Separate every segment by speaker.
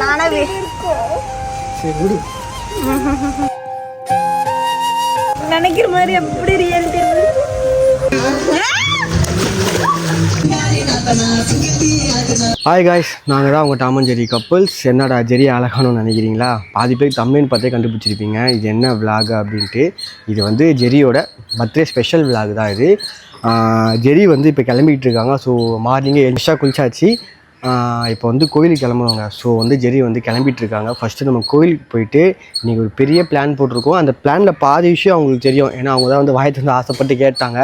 Speaker 1: நானே
Speaker 2: சரி விடு.
Speaker 1: நினைக்கிற மாதிரி எப்படி ரியாலிட்டி
Speaker 2: ஹாய் காய்ஸ் நாங்கள் தான் உங்கள் டாமன் ஜெரி கப்புள்ஸ் என்னடா ஜெரி அழகானு நினைக்கிறீங்களா? பாதி பேர் தமிழ் பார்த்தே கண்டுபிடிச்சிருப்பீங்க. இது என்ன விலாக் அப்படின்ட்டு. இது வந்து ஜெரியோட பர்த்டே ஸ்பெஷல் விலாக் தான் இது. ஜெரி வந்து இப்போ கிளம்பிட்டு இருக்காங்க. ஸோ மார்னிங்கே எக்ஸ்ட்ரா குளிச்சாச்சு. இப்போ வந்து கோயிலுக்கு கிளம்புவாங்க. ஸோ வந்து ஜெரி வந்து கிளம்பிட்டு இருக்காங்க ஃபஸ்ட்டு நம்ம கோயிலுக்கு போயிட்டு இன்றைக்கி ஒரு பெரிய பிளான் போட்டிருக்கோம். அந்த பிளானில் பாதி விஷயம் அவங்களுக்கு தெரியும். ஏன்னா அவங்க தான் வந்து வாயத்து வந்து ஆசைப்பட்டு கேட்டாங்க.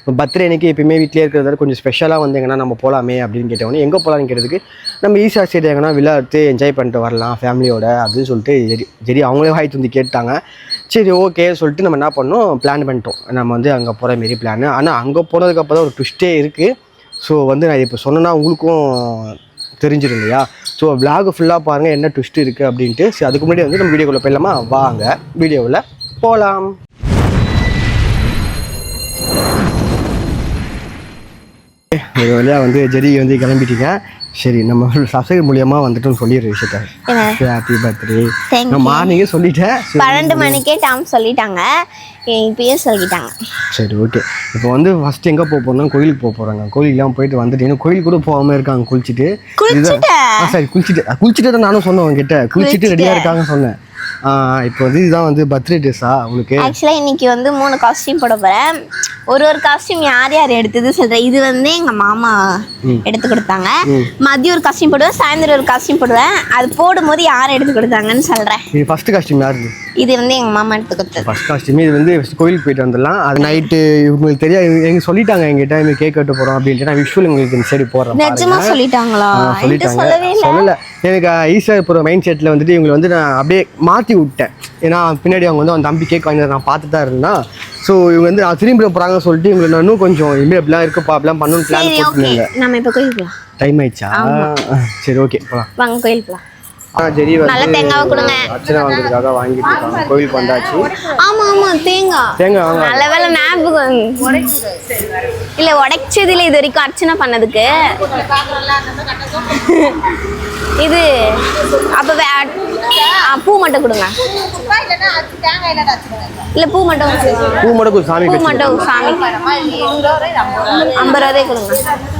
Speaker 2: இப்போ பர்த்டே அன்னைக்கு எப்பயுமே வீட்டிலே இருக்கிறதால கொஞ்சம் ஸ்பெஷலாக வந்து எங்கன்னா நம்ம போகலாமே அப்படின்னு கேட்டவொன்னே எங்கே போகலான்னு கேட்டதுக்கு நம்ம ஈஸியாக சைடு எங்கன்னா விளையாட்டு என்ஜாய் பண்ணிட்டு வரலாம் ஃபேமிலியோட அப்படின்னு சொல்லிட்டு ஜெரி ஜெரி அவங்களே வாய்த்து வந்து கேட்டாங்க. சரி ஓகே சொல்லிட்டு நம்ம என்ன பண்ணோம்? பிளான் பண்ணிட்டோம். நம்ம வந்து அங்கே போகிற மாரி பிளான் ஆனால் அங்கே போனதுக்கப்புறம் தான் ஒரு ட்விஸ்ட்டே இருக்குது ஸோ வந்து நான் இப்போ சொன்னேன்னா உங்களுக்கும் தெரிஞ்சிடும் இல்லையா? ஸோ vlog ஃபுல்லாக பாருங்கள் என்ன ட்விஸ்ட் இருக்குது அப்படின்ட்டு. சரி அதுக்கு முன்னாடி வந்து நம்ம வீடியோக்குள்ளே போயிடலாமா? வாங்க வீடியோவில் போகலாம் ஒரு வழியாக வந்து ஜெரி வந்து கிளம்பிட்டீங்க. சரி நம்ம சப்ஸ்கிரைப் மூலியமாக வந்துட்டு சொல்லிடுற விஷயத்த ஹாப்பி பர்த்டே நான் மார்னிங்கே சொல்லிட்டேன்.
Speaker 1: பன்னெண்டு மணிக்கே டாம் சொல்லிட்டாங்க. இப்பயும் சொல்லிட்டாங்க.
Speaker 2: சரி ஓகே இப்போ வந்து ஃபஸ்ட்டு எங்கே போக போகிறோம் கோயிலுக்கு போக போகிறாங்க கோயிலுக்குலாம் போயிட்டு வந்துட்டு இன்னும் கோயிலுக்கு கூட போகாமல் இருக்காங்க குளிச்சுட்டு. சரி குளிச்சுட்டு. குளிச்சுட்டு தான் நானும் சொன்னேன் உங்ககிட்ட குளிச்சுட்டு ரெடியாக இருக்காங்கன்னு சொன்னேன். இப்போ வந்து இதுதான் வந்து பர்த்டே ட்ரெஸ்ஸா உங்களுக்கு?
Speaker 1: ஆக்சுவலாக இன்னைக்கு வந்து மூணு காஸ்டியூம் போட போகிறேன் ஒரு ஒரு காஸ்டியூம் யார் யார் எடுத்தது சொல்கிறேன் இது வந்து எங்கள் மாமா எடுத்து கொடுத்தாங்க. மதியம் ஒரு காஸ்டியூம் போடுவேன் சாயந்தரம் ஒரு காஸ்டியூம் போடுவேன். அது போடும்போது யார் எடுத்து கொடுத்தாங்கன்னு சொல்கிறேன்
Speaker 2: இது ஃபஸ்ட்டு காஸ்டியூம் யாருது
Speaker 1: இது? வந்து எங்கள் மாமா எடுத்து கொடுத்தது.
Speaker 2: ஃபஸ்ட் காஸ்டியூம் இது வந்து கோயிலுக்கு போயிட்டு வந்துடலாம். அது நைட்டு இவங்களுக்கு தெரியாது. எங்க சொல்லிட்டாங்க எங்கிட்ட இவங்க கேக் கட்ட போகிறோம் அப்படின்ட்டு. நான் விஷுவல் உங்களுக்கு இந்த சைடு போடுறேன்
Speaker 1: நிஜமா
Speaker 2: பாருங்க.
Speaker 1: சொல்லிட்டாங்களா சொல்லவே இல்லை.
Speaker 2: சொல்லல. எனக்கு ஈஸியாக போகிற மைண்ட் செட்டில் வந்துட்டு இவங்களை வந்து நான் அப்படியே மாற்றி விட்டேன். ஏன்னா பின்னாடி அவங்க வந்து அவன் தம்பி கேக் வாங்கி நான் பார்த்துட்டு தான் இருந்தேன். ஸோ இவங்க வந்து நான் திரும்பி போகிறாங்கன்னு சொல்லிட்டு இவங்களை நான் இன்னும் கொஞ்சம் இனிமேல் அப்படிலாம் இருக்குப்பா அப்படிலாம் பண்ணணும்னு பிளான் போட்டுருந்தீங்க
Speaker 1: நம்ம இப்போ கோயில் போகலாம்
Speaker 2: டைம் ஆயிடுச்சா? சரி ஓகே போகலாம்
Speaker 1: வாங்க கோயில் போகலாம் நல்ல தேங்காவை கொடுங்க.
Speaker 2: அர்ச்சனை வாங்கிட்டு இருக்காங்க கோயிலுக்கு வந்தாச்சு
Speaker 1: ஆமா ஆமா தேங்காய்
Speaker 2: தேங்காய் வாங்க
Speaker 1: நல்ல வேலை ஞாபகம் இல்ல உடைச்சது இல்ல இது வரைக்கும் அர்ச்சனை பண்ணதுக்கு. இது அப்ப பூ மட்டும் கொடுங்க. இல்ல பூ மட்டும்.
Speaker 2: பூ மட்டும் சாமி
Speaker 1: பூ மட்டும் சாமி. ஐம்பது ரூபாய் கொடுங்க.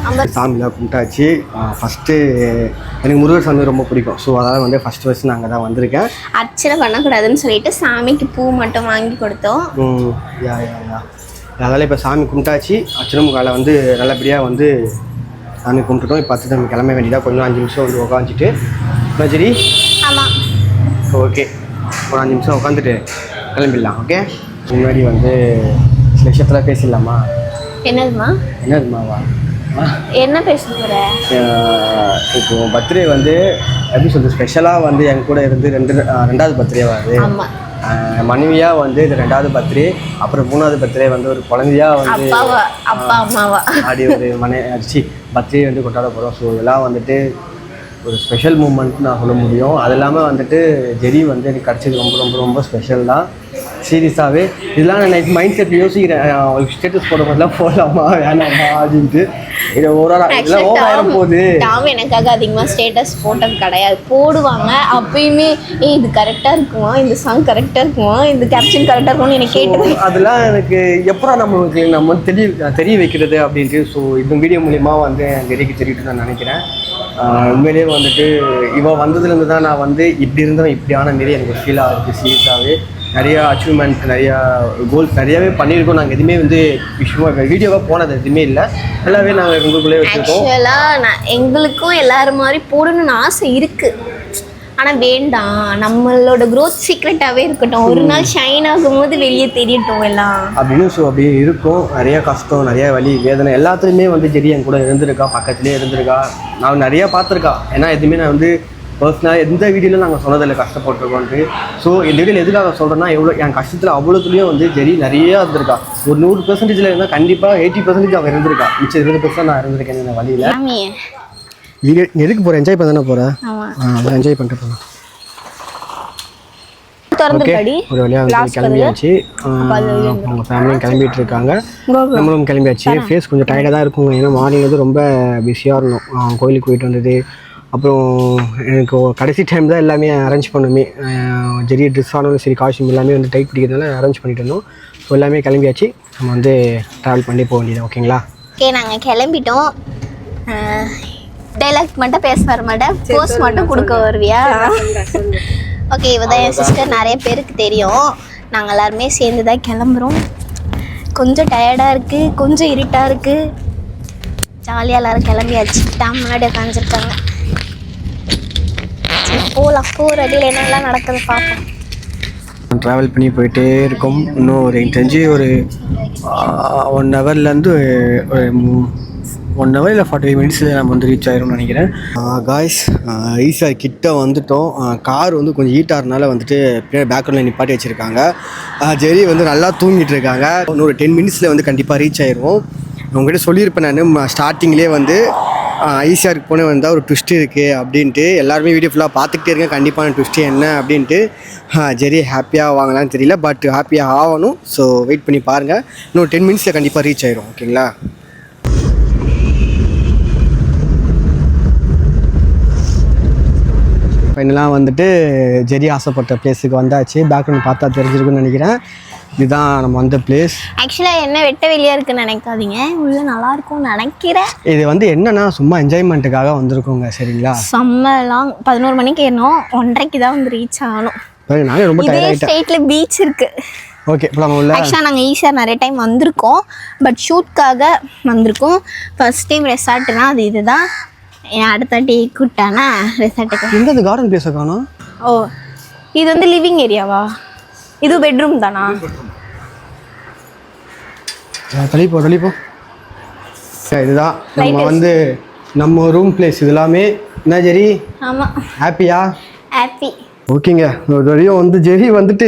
Speaker 1: ஐம்பது
Speaker 2: சாமிலாம் கும்பிட்டாச்சு. ஃபஸ்ட்டு எனக்கு முருகர் சாமி ரொம்ப பிடிக்கும். ஸோ அதனால் வந்து ஃபஸ்ட் ஃபஸ்ட் நான் அங்கே தான் வந்திருக்கேன்.
Speaker 1: அர்ச்சனை பண்ணக்கூடாதுன்னு சொல்லிட்டு சாமிக்கு பூ மட்டும் வாங்கி கொடுத்தோம்.
Speaker 2: ம், யா யா யா. அதனால் இப்போ சாமி கும்பிட்டாச்சு. அச்சனமுகால வந்து நல்லபடியாக வந்து சாமி கும்பிட்டுட்டோம். இப்போ பத்து நம்ம கிளம்ப வேண்டியதாக கொஞ்சம் அஞ்சு நிமிஷம் வந்து உட்காந்துட்டு சரி
Speaker 1: ஆமா.
Speaker 2: ஓகே. ஒரு அஞ்சு நிமிஷம் உட்காந்துட்டு கிளம்பிடலாம் ஓகே? முன்னாடி வந்து சில விஷயத்தில் பேசிடலாமா?
Speaker 1: என்னதுமா
Speaker 2: என்னதுமாவா
Speaker 1: என்ன பேச
Speaker 2: ஆஹ் இப்போ பர்த்டே வந்து எப்படி சொல்றது ஸ்பெஷலாக வந்து என் கூட இருந்து ரெண்டு ரெண்டாவது பர்த்டே வருது.
Speaker 1: ஆமா.
Speaker 2: ஆஹ் மனைவியா வந்து இது ரெண்டாவது பர்த்டே அப்புறம் மூணாவது பர்த்டே வந்து ஒரு குழந்தையா வந்து
Speaker 1: அப்பா அம்மாவா?
Speaker 2: ஆடி ஒரு மனை அடிச்சு பர்த்டே வந்து கொண்டாட போகிறோம் ஸோ இதெல்லாம் வந்துட்டு ஒரு ஸ்பெஷல் மூமெண்ட் நான் சொல்ல முடியும். அது இல்லாமல் வந்துட்டு ஜெரி வந்து எனக்கு கிடச்சது ரொம்ப ரொம்ப ரொம்ப ஸ்பெஷல் தான். சீரியஸாகவே இதெல்லாம் நான் நைட் மைண்ட் செட் யோசிக்கிறேன். ஸ்டேட்டஸ் போட மாதிரிலாம் போடலாமா வேணாமா அப்படின்ட்டு. இது ஓவரா இதெல்லாம் ஓவர் ஆயிரம் போகுது.
Speaker 1: டாம் எனக்காக அதிகமாக ஸ்டேட்டஸ் போட்டது கிடையாது. போடுவாங்க. அப்பயுமே ஏய் இது கரெக்டாக இருக்குமா? இந்த சாங் கரெக்டாக இருக்குமா? இந்த கேப்ஷன் கரெக்டாக இருக்கும்னு எனக்கு கேட்டது
Speaker 2: அதெல்லாம் எனக்கு எப்படா நம்மளுக்கு நம்ம தெரிய தெரிய வைக்கிறது அப்படின்ட்டு ஸோ இந்த வீடியோ மூலிமா வந்து ஜெரிக்கு தெரிவிட்டு நான் நினைக்கிறேன். உண்மையிலேயே வந்துட்டு இவ வந்ததுலேருந்து தான் நான் வந்து இப்படி இருந்தவன் இப்படியான மாரி எனக்கு ஃபீலாக இருக்குது சீரியஸாகவே நிறையா அச்சீவ்மெண்ட் நிறையா கோல்ஸ் நிறையாவே பண்ணியிருக்கோம். நாங்கள் எதுவுமே வந்து விஷயமா வீடியோவாக போனது எதுவுமே இல்லை. எல்லாமே நாங்கள் உங்களுக்குள்ளே வச்சுருக்கோம்.
Speaker 1: ஆக்சுவலாக நான் எங்களுக்கும் எல்லாரும் மாதிரி போடணும்னு ஆசை இருக்கு. ஆனால் வேண்டாம். நம்மளோட growth சீக்ரெட்டாகவே இருக்கட்டும். ஒரு நாள் ஷைன் ஆகும்போது வெளியே தெரியட்டும் எல்லாம்.
Speaker 2: அப்படின்னு ஸோ அப்படியே இருக்கும். நிறைய கஷ்டம் நிறைய வலி வேதனை எல்லாத்துலேயுமே வந்து ஜெரி என் கூட இருந்திருக்கா பக்கத்துலேயே இருந்திருக்கா. நான் நிறையா பார்த்துருக்கா. ஏன்னா எதுவுமே நான் வந்து பர்சனலாக எந்த வீடியோவில் நாங்கள் சொன்னதில்லை கஷ்டப்பட்டிருக்கோன்ட்டு. ஸோ இந்த வீடியோவில் எதுக்காக சொல்கிறேன்னா எவ்வளோ என் கஷ்டத்தில் அவ்வளோத்துலேயும் வந்து ஜெரி நிறையா இருந்திருக்கா. ஒரு நூறு பெர்சன்டேஜில் இருந்தால் கண்டிப்பாக எயிட்டி பர்சன்டேஜ் அவள் இருந்திருக்கா. மிச்சம் இருபது பெர்சன்ட் நான் இருந்திருக்கேன் இந்த வழியில்? வீடியோ எதுக்கு போகிறேன் என்ஜாய் பண்ண போகிறேன்
Speaker 1: ஆமாம்
Speaker 2: என்ஜாய் பண்ணிட்டு போகிறேன் ஒரு வழியாக வந்து கிளம்பியாச்சு. அவங்க ஃபேமிலியும் கிளம்பிட்டு இருக்காங்க நம்மளும் கிளம்பியாச்சு. ஃபேஸ் கொஞ்சம் டயர்டாக தான் இருக்குங்க. ஏன்னா மார்னிங் வந்து ரொம்ப பிஸியாக இருந்தோம். கோயிலுக்கு போயிட்டு வந்தது. அப்புறம் எனக்கு கடைசி டைம் தான் எல்லாமே அரேஞ்ச் பண்ணுமே அஹ் ஜெரி ட்ரெஸ் ஆனாலும் சரி காஸ்டியூம் எல்லாமே வந்து டைட் பிடிக்கிறதுனால அரேஞ்ச் பண்ணிட்டு இருந்தோம். ஸோ எல்லாமே கிளம்பியாச்சு. நம்ம வந்து ட்ராவல் பண்ணி போக வேண்டியது ஓகேங்களா
Speaker 1: ஓகே நாங்கள் கிளம்பிட்டோம். டைலாக் மட்டும் பேச வர மாட்டேன் போஸ்ட் மட்டும் கொடுக்க வருவியா? ஓகே இவ தான் என் சிஸ்டர் நிறைய பேருக்கு தெரியும். நாங்கள் எல்லாருமே சேர்ந்து தான் கிளம்புறோம். கொஞ்சம் டயர்டாக இருக்குது கொஞ்சம் இருட்டாக இருக்குது ஜாலியாக எல்லாரும் கிளம்பியாச்சு. டேம் முன்னாடி உட்காந்துருக்காங்க போகலாம் போகிற அடியில் என்னெல்லாம் நடக்குது பார்ப்போம்
Speaker 2: ட்ராவல் பண்ணி போயிட்டே இருக்கோம். இன்னும் ஒரு தெரிஞ்சு ஒரு ஒன் ஹவர்லேருந்து ஒரு ஒன் ஹவர் இல்லை ஃபார்ட்டி ஃபைவ் மினிட்ஸில் நம்ம வந்து ரீச் ஆயிரும்னு நினைக்கிறேன். காய்ஸ் ஈஸியாக கிட்ட வந்துட்டோம். கார் வந்து கொஞ்சம் ஹீட்டாகிறதுனால வந்துட்டு பின்னாடி பேக்ரவுண்டில் நிப்பாட்டி வச்சுருக்காங்க. ஜெரி வந்து நல்லா தூங்கிட்டு இருக்காங்க. இன்னொரு டென் மினிட்ஸில் வந்து கண்டிப்பாக ரீச் ஆயிடுவோம் உங்ககிட்ட சொல்லியிருப்பேன் நான் ஸ்டார்டிங்லேயே வந்து. ஈஸியாக போனே வந்தால் ஒரு ட்விஸ்ட் இருக்குது அப்படின்ட்டு. எல்லாருமே வீடியோ ஃபுல்லாக பார்த்துக்கிட்டே இருக்கேன் கண்டிப்பான ட்விஸ்ட்டு என்ன அப்படின்ட்டு. சரி ஹாப்பியாக வாங்கலாம்னு தெரியல பட் ஹாப்பியாக ஆகணும். ஸோ வெயிட் பண்ணி பாருங்கள் இன்னும் டென் மினிட்ஸில் கண்டிப்பாக ரீச் ஆயிரும் ஓகேங்களா ஃபைனலாக வந்துட்டு ஜெரி ஆசைப்பட்ட பிளேஸுக்கு வந்தாச்சு. பேக்ரவுண்ட் பார்த்தா தெரிஞ்சிருக்குன்னு நினைக்கிறேன். இதுதான் நம்ம வந்த பிளேஸ்
Speaker 1: ஆக்சுவலாக என்ன வெட்ட வெளியாக இருக்குன்னு நினைக்காதீங்க. உள்ள நல்லா இருக்கும்னு நினைக்கிறேன்.
Speaker 2: இது வந்து என்னன்னா சும்மா என்ஜாய்மெண்ட்டுக்காக வந்திருக்கோங்க சரிங்களா?
Speaker 1: செம்ம லாங் பதினோரு மணிக்கு ஏறணும் ஒன்றரைக்கு தான் வந்து ரீச் ஆகணும்.
Speaker 2: நானே ரொம்ப
Speaker 1: இதே ஸ்டேட்ல பீச் இருக்கு.
Speaker 2: ஓகே இப்போ நம்ம உள்ள
Speaker 1: ஆக்சுவலாக நாங்கள் ஈஸியாக நிறைய டைம் வந்திருக்கோம். பட் ஷூட்காக வந்திருக்கோம். ஃபர்ஸ்ட் டைம் ரெசார்ட்னா அது இதுதான். அடுத்த டே கூட்டானா ரெசார்ட்டுக்கு
Speaker 2: எங்க அந்த கார்டன் பிளேஸை காணும்?
Speaker 1: ஓ இது வந்து லிவிங் ஏரியாவா இது பெட்ரூம் தானா?
Speaker 2: தள்ளிப்போ தள்ளிப்போ சரி, இதுதான். நம்ம வந்து நம்ம ரூம் பிளேஸ் இது எல்லாமே என்ன ஜெரி?
Speaker 1: ஆமாம்
Speaker 2: ஹாப்பியா
Speaker 1: ஹாப்பி
Speaker 2: ஓகேங்க ஒரு வரையும் வந்து ஜெரி வந்துட்டு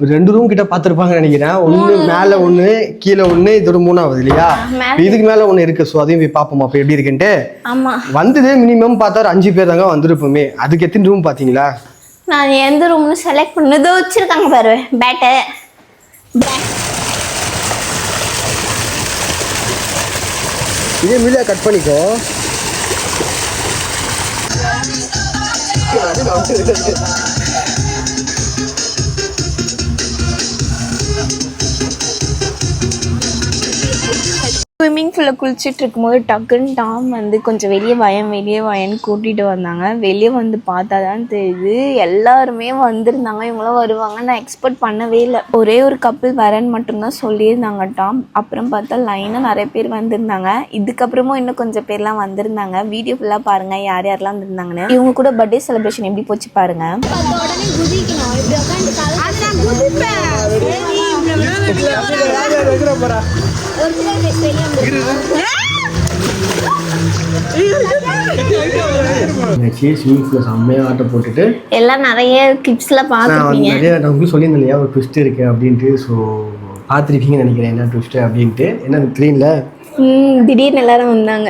Speaker 2: ஒரு ரெண்டு ரூம் கிட்ட பார்த்துருப்பாங்கன்னு நினைக்கிறேன். ஒன்று மேலே ஒன்று கீழே ஒன்று இது ஒரு மூணாவது இல்லையா? இதுக்கு மேலே ஒன்று இருக்கு. ஸோ அதையும் போய் பார்ப்போம்? அப்போ எப்படி இருக்குன்ட்டு? வந்ததே மினிமம் பார்த்தா ஒரு அஞ்சு பேர் தாங்க வந்திருப்போமே. அதுக்கு எத்தனை ரூம் பார்த்தீங்களா?
Speaker 1: நான் எந்த ரூம்னு செலக்ட் பண்ணதோ வச்சுருக்காங்க பாரு பேட்டு
Speaker 2: இதே மீடியா கட் பண்ணிக்கோ.
Speaker 1: ஸ்விம்மிங் பூலில் குளிச்சுட்டு இருக்கும்போது டக்குன்னு டாம் வந்து கொஞ்சம் வெளியே பயம் வெளியே பயன்னு கூட்டிகிட்டு வந்தாங்க வெளியே வந்து பார்த்தா தான் தெரியுது எல்லாருமே வந்திருந்தாங்க இவங்களாம் வருவாங்க நான் எக்ஸ்பெக்ட் பண்ணவே இல்லை ஒரே ஒரு கப்பல் வரேன்னு மட்டும்தான் சொல்லியிருந்தாங்க டாம் அப்புறம் பார்த்தா லைனாக நிறைய பேர் வந்திருந்தாங்க இதுக்கப்புறமும் இன்னும் கொஞ்சம் பேர்லாம் வந்திருந்தாங்க வீடியோ ஃபுல்லாக பாருங்கள் யார் யாரெல்லாம் வந்திருந்தாங்கன்னு இவங்க கூட பர்த்டே செலிப்ரேஷன் எப்படி போச்சு பாருங்கள்
Speaker 2: பூல் செம்மையாக ஆட்டம் போட்டுட்டு
Speaker 1: எல்லாம் நிறைய கிளிப்ஸ்லாம்
Speaker 2: நான்
Speaker 1: பார்த்துருப்பீங்க.
Speaker 2: நிறைய நான் உங்களுக்கு சொல்லியிருந்தேன் இல்லையா ஒரு ட்விஸ்ட் இருக்கு அப்படின்ட்டு. ஸோ பார்த்துருப்பீங்கன்னு நினைக்கிறேன் என்ன ட்விஸ்ட் அப்படின்ட்டு. என்ன க்ரீனில்
Speaker 1: திடீர்னு எல்லாரும் வந்தாங்க.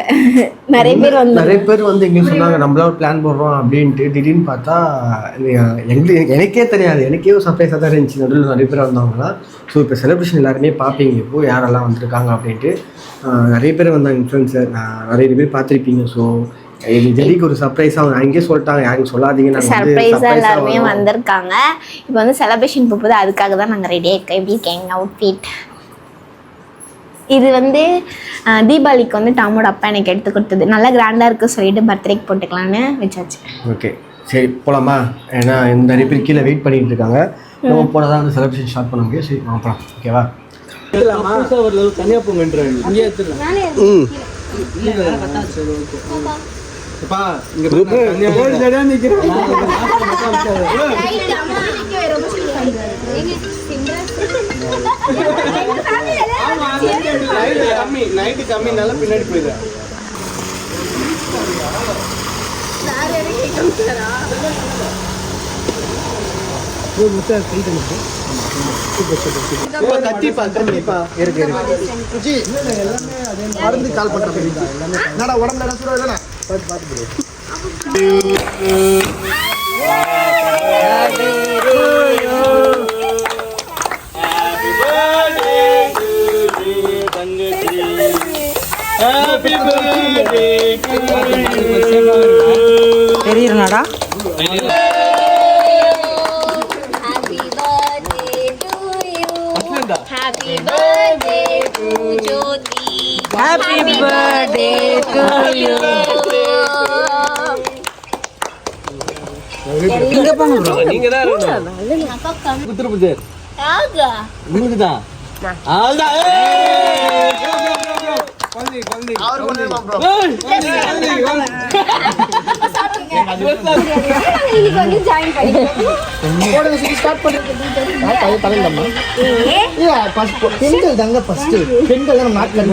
Speaker 1: நிறைய பேர் வந்தாங்க.
Speaker 2: நிறைய பேர் வந்து எங்கேயும் சொன்னாங்க நம்மளா ஒரு பிளான் போடுறோம் அப்படின்ட்டு. திடீர்னு பார்த்தா எங்களுக்கு எனக்கே தெரியாது. எனக்கே ஒரு சர்ப்ரைஸாக தான் இருந்துச்சு. நடுவில் நிறைய பேர் வந்தவங்களாம் ஸோ இப்போ செலிப்ரேஷன் எல்லாருமே பார்ப்பீங்க இப்போ யாரெல்லாம் வந்திருக்காங்க? அப்படின்ட்டு. நிறைய பேர் வந்தாங்க இன்ஃப்ளூன்சர் நிறைய பேர் பார்த்துருப்பீங்க. ஸோ ஜெலிக்கு ஒரு சர்ப்ரைஸாக அவங்க அங்கேயே சொல்லிட்டாங்க. யாரும் சொல்லாதீங்க. வந்து ஆ
Speaker 1: எல்லாருமே. வந்திருக்காங்க. இப்போ வந்து செலிப்ரேஷன் போகுது அதுக்காக தான் நாங்கள் ரெடியாக இருக்கோம். எப்படி இருக்கேங்க? அவுட்ஃபிட் இது வந்து தீபாவளிக்கு வந்து டாமோட அப்பா எனக்கு எடுத்து கொடுத்தது. நல்லா கிராண்டாக இருக்கு சொல்லிட்டு பர்த்டேக்கு போட்டுக்கலான்னு வச்சாச்சு.
Speaker 2: ஓகே. சரி போகலாமா ஏன்னா இந்த நிறைய பேர் கீழே வெயிட் பண்ணிட்டு இருக்காங்க. நம்ம போனால் தான் வந்து செலிப்ரேஷன் ஸ்டார்ட் பண்ண முடியும். சரி நம்ம போகலாம் ஓகேவா ம். கத்திப்பா கத்திப்பா இருக்கு இருக்கு ஜி மருந்து கால் பண்ணுறேன் என்னடா உடம்புல என்ன சொல்லுவாங்க பார்த்து பார்த்து
Speaker 3: இன்னைக்கு வந்து join பண்ணிக்கிறோம்.
Speaker 2: பெண்கள் தாங்க ஃபர்ஸ்ட் பெண்கள் நம்ம நாட்டில்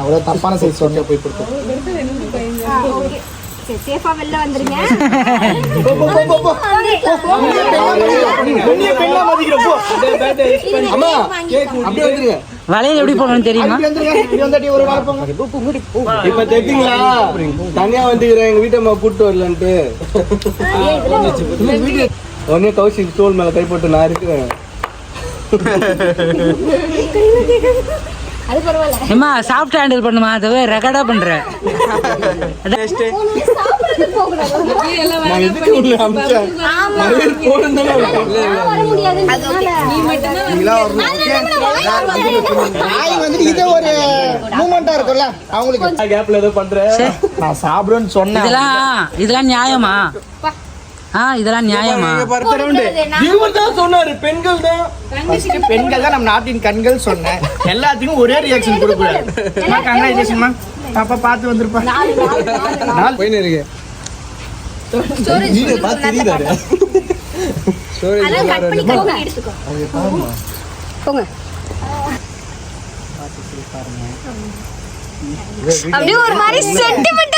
Speaker 2: அவ்வளோ தப்பான சைஸ் சொன்ன போய்
Speaker 3: சேஃபா வெளில வந்துருங்க.
Speaker 1: வளையல் எப்படி போடணும்னு தெரியுமா?
Speaker 4: இப்ப தெரியுங்களா தனியா வந்துக்கிறேன் எங்க வீட்டம்மா கூட்டு வரலன்ட்டு. உடனே கௌஷிக் தோல் மேல கை போட்டு நான் இருக்கிறேன்.
Speaker 3: அது பரவாயில்ல.
Speaker 1: ஏம்மா சாஃப்ட் ஹேண்டில் பண்ணுமா? அதை ரெக்கார்டா பண்ற.
Speaker 2: அவங்களுக்கு
Speaker 4: கேப்ல ஏதோ பண்ற
Speaker 2: நான் சாப்பிடுவேன்னு சொன்னேன்.
Speaker 1: இதெல்லாம் இதெல்லாம் நியாயமா? ஆ இதெல்லாம் நியாயமா?
Speaker 4: இவர் தான் சொன்னாரு பெண்கள் தான்.
Speaker 2: பெண்கள் தான் நம்ம நாட்டின் கண்கள் சொன்னேன் எல்லாத்துக்கும் ஒரே ரியாக்ஷன் கொடுக்கூடாது கங்க்ராச்சுலேஷன்மா பாப்பா பார்த்து வந்திருப்பா. நாள்
Speaker 4: போயின்னு இருக்கு.
Speaker 3: அப்படியே ஒரு மாதிரி சென்டிமெண்டா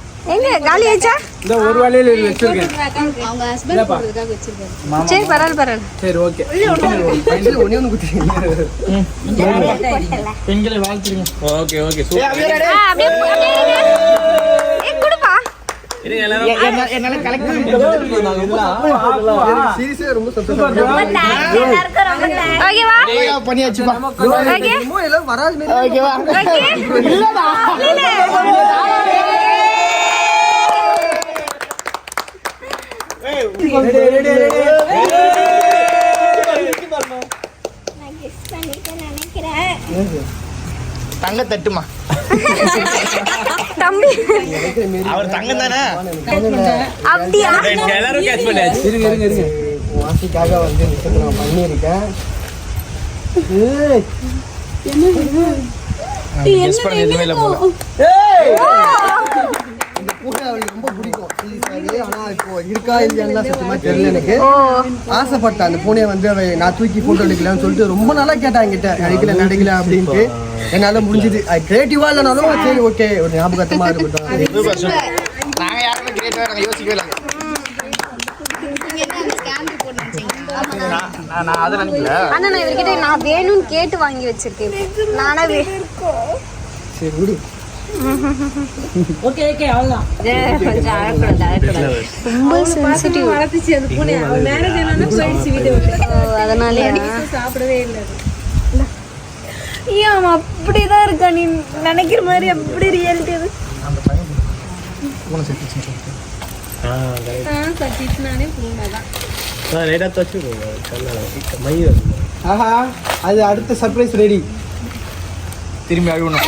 Speaker 3: எங்க? காலி ஆச்சா
Speaker 4: இந்த ஒரு வலையில வச்சிருக்கேன்.
Speaker 3: சரி பரவாயில்ல பரவாயில்ல.
Speaker 4: சரி ஓகே.
Speaker 2: ஒன்னே ஒன்று குத்துறீங்க பெண்களை வாழ்த்துறீங்க
Speaker 4: ஓகே ஓகே
Speaker 3: ஆ, அப்படியே ஏ குடுப்பா
Speaker 2: என்னால கலெக்ட்
Speaker 4: சீரியஸா ரொம்ப சந்தோஷம்
Speaker 3: ஓகேவா
Speaker 2: பண்ணியாச்சுப்பா
Speaker 3: ஓகே
Speaker 2: ஓகேவா தங்க தட்டுமா
Speaker 3: தம்பி.
Speaker 2: அவர் தங்கம் தானே
Speaker 3: அப்படியா
Speaker 4: எல்லாரும் கேட்ச் பண்ணியாச்சு. இருங்க இருங்க இருங்க.
Speaker 2: வாசிக்காக வந்து நிச்சயத்தை நான் பண்ணியிருக்கேன்.
Speaker 4: கெஸ் பண்ண எதுவுமே இல்ல போல
Speaker 2: இந்த பூனை அவளுக்கு ரொம்ப பிடிக்கும் சீரியஸாகவே ஆனால் இப்போ இருக்கா இல்லையான்னு சத்தியமா தெரியல எனக்கு. ஆசைப்பட்டேன் அந்த பூனையை வந்து அவ நான் தூக்கி போட்டோ எடுக்கலன்னு சொல்லிட்டு ரொம்ப நாளா கேட்டா என்கிட்ட. நடிக்கல நடிக்கல அப்படின்ட்டு. என்னால முடிஞ்சது. கிரியேட்டிவா இல்லைனாலும் சரி. ஓகே ஒரு ஞாபகத்தமா இருக்கட்டும். நாங்க யாருமே கிரியேட்டிவா நாங்க யோசிக்கவே இல்லை. நான் நான் அதை நினைக்கல
Speaker 3: ஆனா நான் இவர்கிட்ட நான் வேணும்னு கேட்டு வாங்கி வச்சிருக்கேன். நானே
Speaker 2: சரி விடு.
Speaker 1: ஓகே ஓகே அவ்வளவுதான்.
Speaker 3: கொஞ்சம் அழக்கூடாது அழக்கூடாது ரொம்ப சென்சிட்டிவ் அதனாலே
Speaker 5: சாப்பிடவே இல்லை ஏன் அவன் அப்படிதான் இருக்கா. நீ நினைக்கிற மாதிரி அப்படி ரியாலிட்டி அது.
Speaker 2: பூனை. செத்துச்சு
Speaker 5: சட்டிச்சுனானே பூனை தான்.
Speaker 4: ரைடா தச்சு மயிர்
Speaker 2: ஆஹா அது அடுத்த சர்ப்ரைஸ் ரெடி திரும்பி அழுகணும்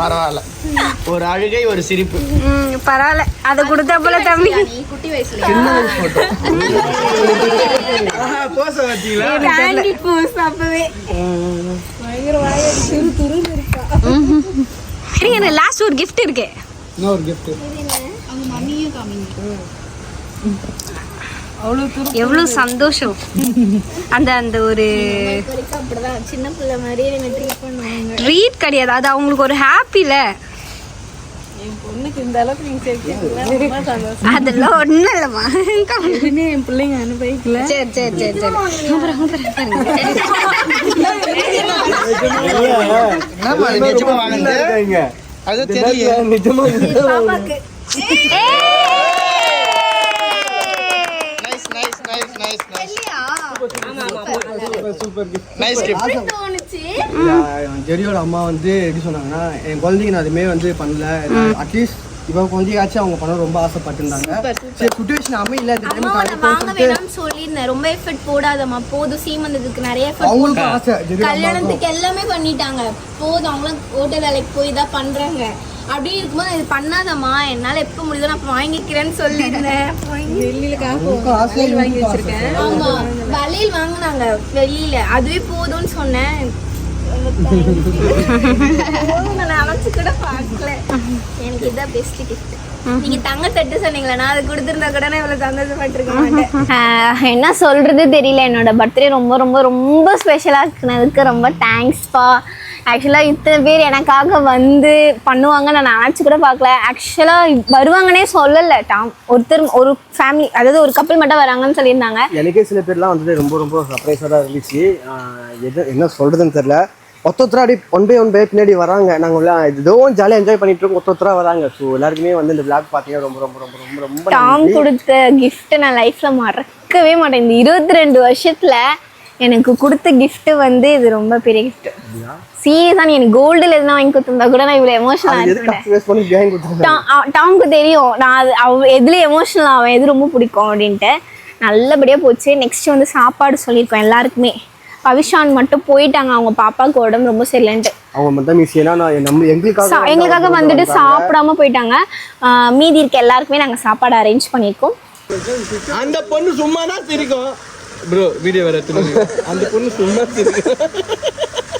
Speaker 2: பரவாயில்ல. ஒரு அழுகை ஒரு சிரிப்பு.
Speaker 3: பரவாயில்ல. அதை கொடுத்தா போல தம்பி.
Speaker 2: சின்ன வயசு போட்டோ போச வச்சீங்களா?
Speaker 5: கேண்டி போஸ் அப்பவே.
Speaker 3: இருங்க லாஸ்ட் ஒரு gift இருக்கு.
Speaker 2: இன்னும் ஒரு கிஃப்ட்
Speaker 3: எவ்வளவு சந்தோஷம். அந்த அந்த ஒரு
Speaker 5: சின்ன பிள்ளை மாதிரியே ட்ரீட் பண்ணுவாங்க.
Speaker 3: ட்ரீட் கிடையாது. அது அவங்களுக்கு ஒரு ஹாப்பில
Speaker 5: பொண்ணுக்கு இந்த அளவுக்கு நீங்க சேர்க்கீங்களா ரொம்ப சந்தோஷம்.
Speaker 1: அதெல்லாம் ஒன்றும் இல்லைம்மா.
Speaker 5: என் பிள்ளைங்க அனுபவிக்கல.
Speaker 1: சரி சரி சரி சரி.
Speaker 4: அது தெரியல.
Speaker 2: நிஜமா
Speaker 1: பாப்பாக்கு
Speaker 4: nice nice nice nice nice nice gift
Speaker 1: தோணுச்சு?
Speaker 6: ஜெரியோட அம்மா வந்து எப்படி சொன்னாங்கன்னா என் குழந்தைங்க நான் அதுமே வந்து பண்ணல. அட்லீஸ்ட் இவன் குழந்தையாச்சும் அவங்க பண்ண ரொம்ப ஆசைப்பட்டிருந்தாங்க. சரி சுச்சுவேஷன் அமையல இந்த டைம்
Speaker 1: வாங்க வேணாம்னு சொல்லியிருந்தேன். ரொம்ப எஃபர்ட் போடாதம்மா. போதும் சீமந்ததுக்கு நிறைய எஃபர்ட்
Speaker 6: அவங்களுக்கும் ஆசை
Speaker 1: கல்யாணத்துக்கு எல்லாமே பண்ணிட்டாங்க. போதும் அவங்களும் ஓட்ட வேலைக்கு போய் தான் பண்றாங்க. அப்படி இருக்கும்போது இது பண்ணாதம்மா. என்னால எப்ப முடியுதோ நான் வாங்கிக்கிறேன்னு சொல்லியிருந்தேன்.
Speaker 6: வாங்கி வச்சிருக்கேன்.
Speaker 1: ஆமா வளையல் வாங்குனாங்க. வெளியில. அதுவே போதும்னு சொன்னேன். நினைச்சு கூட பார்க்கல. எனக்கு இதான் பெஸ்ட் கிஃப்ட் நீங்க தங்க தட்டு சொன்னீங்களா நான் அதை கொடுத்துருந்தா கூட நான் இவ்வளவு சந்தோஷப்பட்டிருக்க என்ன சொல்றது தெரியல. என்னோட பர்த்டே ரொம்ப ரொம்ப ரொம்ப ஸ்பெஷலாக இருக்கிறதுக்கு ரொம்ப தேங்க்ஸ்ப்பா ஆக்சுவலாக இத்தனை பேர் எனக்காக வந்து பண்ணுவாங்க நான் நினச்சி கூட பார்க்கல. ஆக்சுவலாக வருவாங்கன்னே சொல்லலை. டாம் ஒருத்தர் ஒரு ஃபேமிலி அதாவது ஒரு கப்பல் மட்டும் வராங்கன்னு சொல்லியிருந்தாங்க.
Speaker 2: எனக்கே சில பேர்லாம் வந்துட்டு ரொம்ப ரொம்ப சர்ப்ரைஸாக தான் இருந்துச்சு. எது என்ன சொல்கிறதுன்னு தெரில ஒத்தொத்தரா அப்படி ஒன் பை ஒன் பை பின்னாடி வராங்க. நாங்கள் ஏதோ ஜாலியாக என்ஜாய் பண்ணிட்டு இருக்கோம். ஒத்தொத்தரா வராங்க. ஸோ எல்லாருக்குமே வந்து இந்த விளாக் பார்த்தீங்கன்னா ரொம்ப ரொம்ப ரொம்ப ரொம்ப ரொம்ப
Speaker 1: டாம். கொடுத்த gift நான் லைஃப்பில் மறக்கவே மாட்டேன். இந்த இருபத்தி ரெண்டு வருஷத்தில் எனக்கு கொடுத்த gift வந்து இது ரொம்ப பெரிய gift. சீரியஸாக நீ எனக்கு கோல்டில் எதுனா வாங்கி கொடுத்துருந்தா கூட நான் இவ்வளோ எமோஷனல் டாமுக்கு தெரியும். நான் அது அவ எதுல எமோஷனல் ஆவேன் எது ரொம்ப பிடிக்கும் அப்படின்ட்டு. நல்லபடியாக போச்சு. நெக்ஸ்ட் வந்து சாப்பாடு சொல்லியிருக்கோம் எல்லாருக்குமே. பவிஷான் மட்டும் போயிட்டாங்க. அவங்க பாப்பாவுக்கு உடம்பு ரொம்ப சரியில்லைன்ட்டு.
Speaker 2: எங்களுக்காக
Speaker 1: வந்துட்டு. சாப்பிடாம போயிட்டாங்க. மீதி இருக்க எல்லாருக்குமே நாங்கள் சாப்பாடு அரேஞ்ச் பண்ணியிருக்கோம்.
Speaker 4: அந்த பொண்ணு சும்மா தான் சிரிக்கும். ப்ரோ வீடியோ வேற அந்த பொண்ணு சும்மா சிரிக்கும்.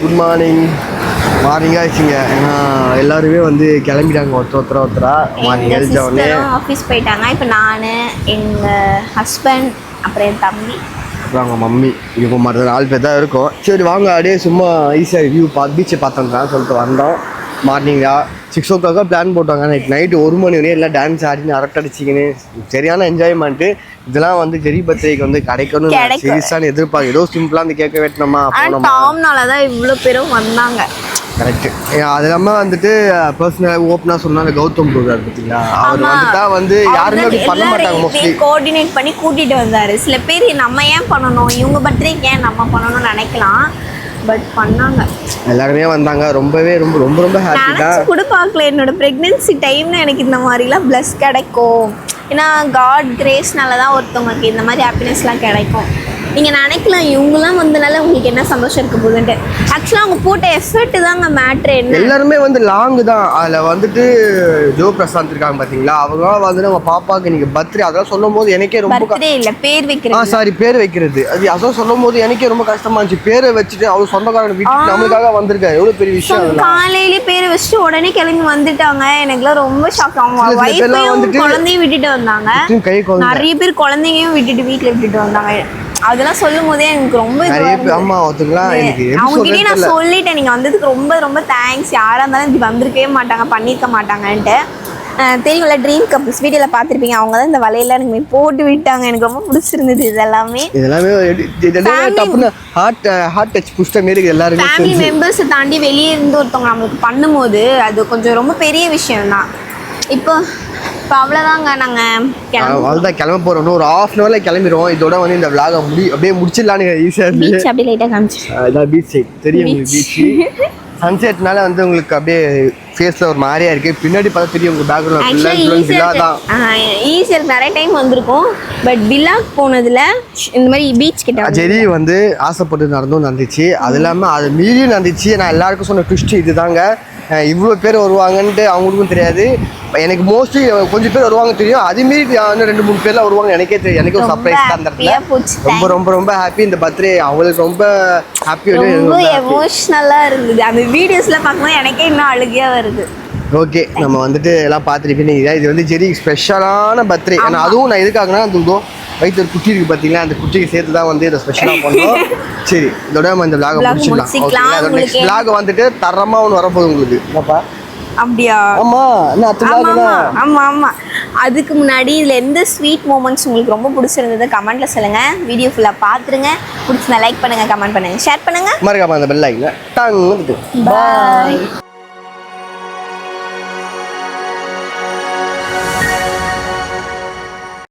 Speaker 2: குட் மார்னிங் மார்னிங் ஆயிடுச்சுங்க. ஏன்னா எல்லாருமே வந்து கிளம்பிட்டாங்க ஒருத்தர் ஒருத்தர் ஒருத்தரா. மார்னிங் எழுந்த உடனே?
Speaker 1: ஆஃபீஸ் போயிட்டாங்க. இப்போ நான் எங்கள் ஹஸ்பண்ட் அப்புறம் என் தம்பி.
Speaker 2: அப்புறம் அவங்க மம்மி இவங்க மற்ற நாலு பேர் தான் இருக்கும். சரி வாங்க அப்படியே சும்மா ஈஸியாக வியூ பார்த்து பீச்சை பார்த்தோம்தான் சொல்லிட்டு வந்தோம். மார்னிங்கா சிக்ஸ் ஓ கிளாக்காக பிளான் போட்டாங்க. நைட் நைட்டு ஒரு மணி வரையும் எல்லாம் டான்ஸ் ஆடினு அரட்டை அடிச்சிக்கின்னு சரியான என்ஜாய்மெண்ட்டு இதெல்லாம் வந்து ஜெரி பர்த்டேக்கு வந்து கிடைக்கணும். சீரியஸான எதிர்பார்க்க ஏதோ சிம்பிளாக அந்த கேட்க வெட்டினோமா?
Speaker 1: ஆனால்
Speaker 2: போனோமா
Speaker 1: டாம்னால தான் இவ்வளோ பேரும் வந்தாங்க.
Speaker 2: கரெக்ட் அது இல்லாமல் வந்துட்டு பர்சனல் ஓப்பனாக சொன்னாங்க கௌதம் ப்ரோக்ராம் பார்த்தீங்களா அவர். வந்துட்டா வந்து யாருமே அப்படி பண்ண மாட்டாங்க மோஸ்ட்லி
Speaker 1: கோஆர்டினேட் பண்ணி கூட்டிட்டு வந்தாரு. சில பேர் நம்ம ஏன் பண்ணணும்? இவங்க பர்த்டேக்கு ஏன் நம்ம பண்ணணும்னு நினைக்கலாம். பட் பண்ணாங்க.
Speaker 2: எல்லாருமே வந்தாங்க. ரொம்பவே ரொம்ப ரொம்ப ரொம்ப ஹாப்பி தான்.
Speaker 1: நினச்சி கூட பார்க்கல. என்னோட ப்ரெக்னென்சி டைம்ல எனக்கு இந்த மாதிரிலாம் ப்ளஸ் கிடைக்கும். ஏன்னா காட் கிரேஸ்னால தான் ஒருத்தவங்களுக்கு இந்த மாதிரி ஹாப்பினஸ்லாம் கிடைக்கும். நீங்கள் நினைக்கலாம் இவங்கெல்லாம் வந்தனால உங்களுக்கு என்ன சந்தோஷம் இருக்க போகுதுன்ட்டு. ஆக்சுவலாக அவங்க போட்ட எஃபர்ட் தாங்க மேட்ரு என்ன?
Speaker 2: எல்லாருமே வந்து லாங் தான். அதில் வந்துட்டு ஜோ பிரசாந்த் இருக்காங்க பார்த்தீங்களா அவங்க வந்து நம்ம பாப்பாக்கு இன்னைக்கு பர்த்டே அதெல்லாம் சொல்லும் போது எனக்கே ரொம்ப
Speaker 1: பர்த்டே இல்லை பேர்
Speaker 2: ஆ
Speaker 1: வைக்கிறது
Speaker 2: சாரி பேர் வைக்கிறது. அது அதான் சொல்லும் போது எனக்கே ரொம்ப கஷ்டமா இருந்துச்சு. பேரை வச்சுட்டு அவர் சொந்தக்காரன் வீட்டுக்கு நம்மளுக்காக வந்திருக்காரு. எவ்வளவு பெரிய விஷயம் அதெல்லாம்.
Speaker 1: காலையிலே பேரை வச்சுட்டு உடனே கிளம்பி வந்துட்டாங்க. எனக்குலாம் ரொம்ப ஷாக் அவங்க ஒய்ஃபையும் குழந்தையும் விட்டுட்டு வந்தாங்க. நிறைய பேர் குழந்தைங்களையும் விட்டுட்டு வீட்டில் விட்டுட்டு வந்தாங்க. அதெல்லாம் சொல்லும் போதே எனக்கு ரொம்ப.
Speaker 2: அம்மா ஒருத்தங்களாம் எனக்கு எப்படி
Speaker 1: அவங்க
Speaker 2: சொல்றதுன்னு
Speaker 1: நான். சொல்லிட்டேன். நீங்க வந்ததுக்கு ரொம்ப ரொம்ப தேங்க்ஸ் யாரா இருந்தாலும் இப்படி வந்திருக்கவே மாட்டாங்க பண்ணியிருக்க மாட்டாங்கன்ட்டு. தெரியும்ல ட்ரீம் கப்புள்ஸ் வீடியோல பார்த்துருப்பீங்க. அவங்க தான் இந்த வலையில எனக்கு போட்டு விட்டாங்க. எனக்கு ரொம்ப பிடிச்சிருந்தது இது எல்லாமே
Speaker 2: இதெல்லாமே டப்புன்னு ஹார்ட் ஹார்ட் டச் புஷ்ட மாரி எல்லாருமே
Speaker 1: ஃபேமிலி. மெம்பர்ஸை தாண்டி வெளியே இருந்து ஒருத்தவங்க நம்மளுக்கு பண்ணும்போது அது கொஞ்சம் ரொம்ப பெரிய விஷயம் தான் இப்போ இப்போ அவ்வளோதாங்க நாங்கள்
Speaker 2: அவ்வளோதான் கிளம்ப இன்னும் ஒரு ஹாஃப் அன் ஹவர்ல கிளம்பிடுவோம். இதோட வந்து இந்த விளாக முடி அப்படியே முடிச்சிடலான்னு ஈஸியாக இருந்து.
Speaker 1: பீச் அப்படி லைட்டாக காமிச்சு.
Speaker 2: இதான் பீச் சைட் தெரியும் உங்களுக்கு பீச் சன்செட்னால வந்து உங்களுக்கு அப்படியே ஃபேஸ்ல ஒரு மாதிரியா இருக்கு. பின்னாடி பார்த்தா தெரியும் உங்க பேக்ரவுண்ட் வில்லா தான்.
Speaker 1: ஈஸியாக நிறைய டைம் வந்திருக்கோம். பட் வில்லாக் போனதுல இந்த மாதிரி பீச் கிட்ட
Speaker 2: ஜெரி வந்து ஆசைப்பட்டு நடந்தும் நடந்துச்சு. அது இல்லாமல் அது மீறி நடந்துச்சு. நான் எல்லாருக்கும் சொன்ன ட்விஸ்ட் இதுதாங்க. இவ்வளோ பேர் வருவாங்கன்ட்டு அவங்களுக்கும் தெரியாது. எனக்கு மோஸ்ட்லி கொஞ்சம் பேர் வருவாங்க தெரியும். அதுமாரி இன்னும் ரெண்டு மூணு பேர்லாம் வருவாங்க எனக்கே தெரியும். எனக்கு ஒரு சர்ப்ரைஸ் தான் அந்த இடத்துல. ரொம்ப ரொம்ப ரொம்ப ஹாப்பி இந்த பர்த்டே அவளுக்கு ரொம்ப ஹாப்பி
Speaker 1: ரொம்ப எமோஷ்னலா இருந்தது. அந்த வீடியோஸ்ல பார்க்கும்போது எனக்கே இன்னும் அழுகையா வருது.
Speaker 2: ஓகே நம்ம வந்துட்டு எல்லாம் பார்த்துருப்பீங்க இது வந்து ஜெரி ஸ்பெஷலான பர்த்டே ஏன்னா அதுவும் நான் எதுக்காகனா அந்த வயிற்று ஒரு குட்டி இருக்கு பார்த்தீங்களா? அந்த குட்டிக்கு சேர்த்து தான் வந்து இதை ஸ்பெஷலாக பண்ணோம். சரி இதோட நம்ம இந்த விளாக முடிச்சிடலாம். அதோட நெக்ஸ்ட் விளாக் வந்துட்டு தரமாக ஒன்று வரப்போகுது உங்களுக்கு. என்னப்பா?
Speaker 1: அப்படியா?
Speaker 2: ஆமா என்ன அத்து
Speaker 1: ஆமா ஆமா ஆமா அதுக்கு முன்னாடி இதுல எந்த ஸ்வீட் மூமெண்ட்ஸ் உங்களுக்கு ரொம்ப பிடிச்சிருந்தது? கமெண்ட்ல சொல்லுங்க. வீடியோ ஃபுல்லா பாத்துருங்க. பிடிச்சிருந்தா லைக் பண்ணுங்க கமெண்ட் பண்ணுங்க. ஷேர் பண்ணுங்க.
Speaker 2: மறக்காம அந்த பெல் ஐக்கனை டங்
Speaker 1: பாய்